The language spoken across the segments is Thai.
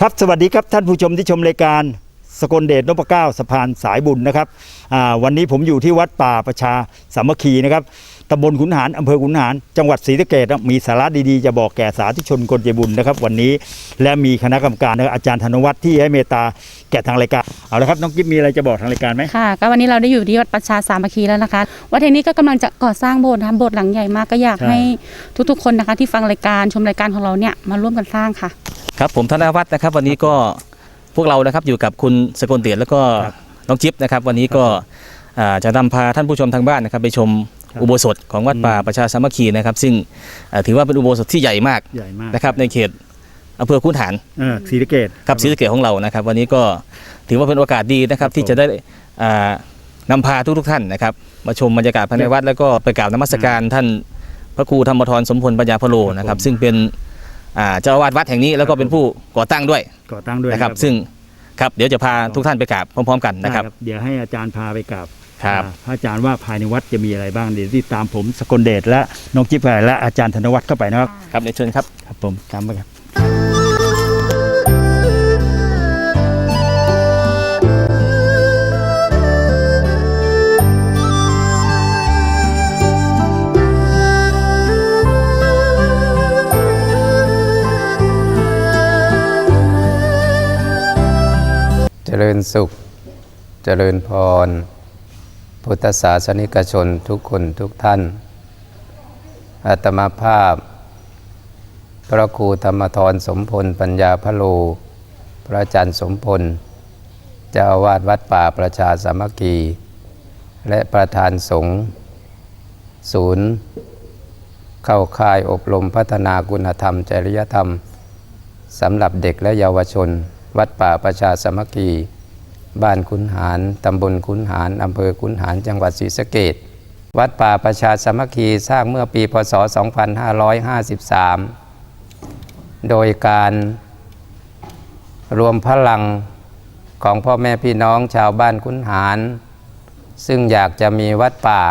ครับสวัสดีครับท่านผู้ชมที่ชมรายการสกลเดชนพเก้าสะพานสายบุญนะครับอ่าวันนี้ผมอยู่ที่วัดป่าประชาสามัคคีนะครับตำบลขุนหารอำเภอขุนหาร จังหวัดศรีสะเกษมีสาระดีๆ จะบอกแก่สาธุชนคนใจบุญนะครับ วันนี้และมีคณะกรรมการนะครับอาจารย์ธนวัฒน์ที่ให้เมตตาแก่ทางรายการเอาละครับน้องกิ๊บมีอะไรจะบอกทางรายการไหมค่ะก็วันนี้เราได้อยู่ที่วัดประชาสามัคคีแล้วนะคะวัดแห่งนี้ก็กำลังจะก่อสร้างโบสถ์นะคะโบสถ์หลังใหญ่มากก็อยากใช่ให้ทุกๆคนนะคะที่ฟังรายการชมรายการของเราเนี่ยมาร่วมกันสร้างค่ะ ครับผมธนวัฒน์นะครับ วันนี้ก็พวกเรานะครับอยู่กับคุณสกลเดียรแล้วก็ครับน้องจิ๊บนะครับ วันนี้ก็อ่าจะนำพาท่านผู้ชมทางบ้านนะครับ ไปชมครับอุโบสถของวัดป่าอืมประชาสามัคคีนะครับ ซึ่งอ่าถือว่าเป็นอุโบสถที่ใหญ่มากใหญ่มากนะครับ ในเขตอำเภอคุนหาร เออศรีสะเกษครับศรีสะเกษของเรานะครับ วันนี้ก็ถือว่าเป็นโอกาสดีนะครับ ที่จะได้อ่านำพาทุกๆท่านนะครับ มาชมบรรยากาศภายในวัดแล้วก็ไปกราบนมัสการท่านพระครูธรรมทรสมพลปัญญาพโลนะครับ ซึ่งเป็นอ่า เจ้าอาวาสวัดแห่งนี้แล้วก็เป็นผู้ก่อตั้งด้วยก่อตั้งด้วยนะครับ ซึ่งครับเดี๋ยวจะพาทุกท่านไปกราบพร้อม ๆ กันนะครับได้เดี๋ยวให้อาจารย์พาไปกราบครับอ่าพระอาจารย์ว่าภายในวัดจะมีอะไรบ้างเดี๋ยวติดตามผมสกลเดชและน้องจิ๊บไปและอาจารย์ธนวัฒน์เข้าไปนะครับครับเดี๋ยวเชิญครับครับผมตามไปครับ เจริญสุข เจริญพร พุทธศาสนิกชนทุกคนทุกท่านอาตมาภาพ พระครูธรรมทรสมพลปัญญาพโล พระอาจารย์สมพล เจ้าวาสวัดป่าประชาสามัคคี และประธานสงฆ์ศูนย์ เข้าค่ายอบรมพัฒนาคุณธรรม จริยธรรมสำหรับเด็กและเยาวชน วัดป่าประชาสมัคคีบ้านคุนหารตำบลคุนหารอำเภอคุนหารจังหวัดศรีสะเกษวัดป่าประชาสมัคคีสร้างเมื่อปีพศ 2553 โดยการรวมพลังของพ่อแม่พี่น้องชาวบ้านคุนหาร ซึ่งอยากจะมีวัดป่า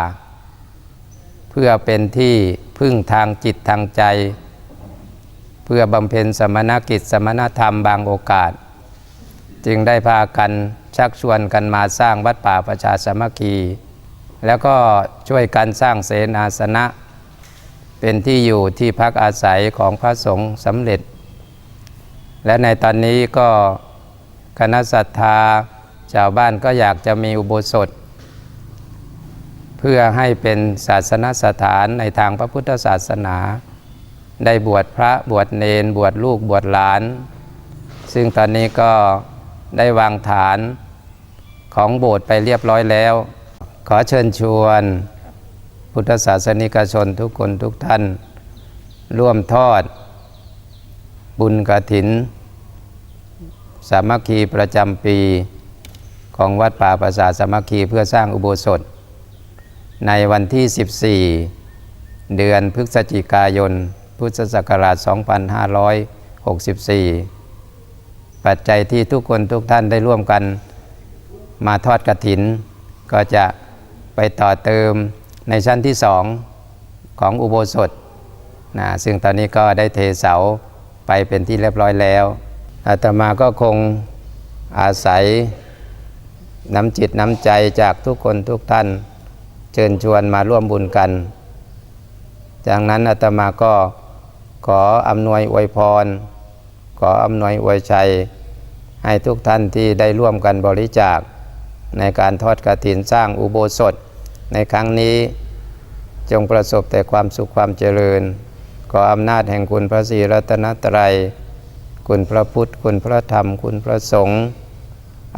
เพื่อเป็นที่พึ่งทางจิตทางใจ เพื่อบำเพ็ญสมณกิจสมณธรรมบางโอกาส จึงได้พากันชักชวนกันมาสร้างวัดป่าประชาสมัคคี แล้วก็ช่วยกันสร้างเสนาสนะ เป็นที่อยู่ที่พักอาศัยของพระสงฆ์สำเร็จ และในตอนนี้ก็คณะศรัทธาชาวบ้านก็อยากจะมีอุโบสถ เพื่อให้เป็นศาสนสถานในทางพระพุทธศาสนา ได้บวชพระบวชเนน บวชลูกบวชหลาน ซึ่งตอนนี้ก็ ได้วางฐานของโบสถ์ไปเรียบร้อยแล้ว ขอเชิญชวน พุทธศาสนิกชนทุกคนทุกท่าน ร่วมทอด บุญกระถิน สามัคคีประจำปีของวัดป่าประสาทสามัคคีเพื่อสร้างอุโบสถ ในวันที่ 14 เดือนพฤศจิกายน พุทธศักราช 2564 ปัจจัยที่ทุกคนทุกท่านได้ร่วมกัน มาทอดกระถิน ก็จะไปต่อเติมในชั้นที่สองของอุโบสถนะซึ่งตอนนี้ก็ได้เทเสาไปเป็นที่เรียบร้อยแล้วอาตมาก็คงอาศัยน้ำจิตน้ำใจจากทุกคนทุกท่าน เชิญชวนมาร่วมบุญกัน จากนั้นอาตมาก็ขออำนวยอวยพร ขออำนวยอวยชัย ให้ทุกท่านที่ได้ร่วมกันบริจาค ในการทอดกฐินสร้างอุโบสถ ในครั้งนี้จงประสบแต่ความสุขความเจริญ ขออำนาจแห่งคุณพระศรีรัตนตรัย คุณพระพุทธ คุณพระธรรม คุณพระสงฆ์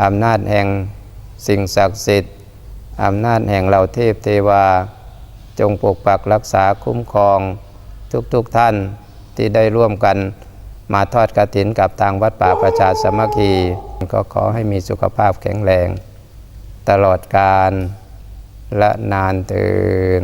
อำนาจแห่งสิ่งศักดิ์สิทธิ์ อำนาจแห่งเหล่าเทพเทวา จงปกปักรักษาคุ้มครองทุกๆทท่านที่ได้ร่วมกัน มาทอดกระถินกับทางวัดป่าประชาสมัคคี ก็ขอให้มีสุขภาพแข็งแรง ตลอดการและนานตื่น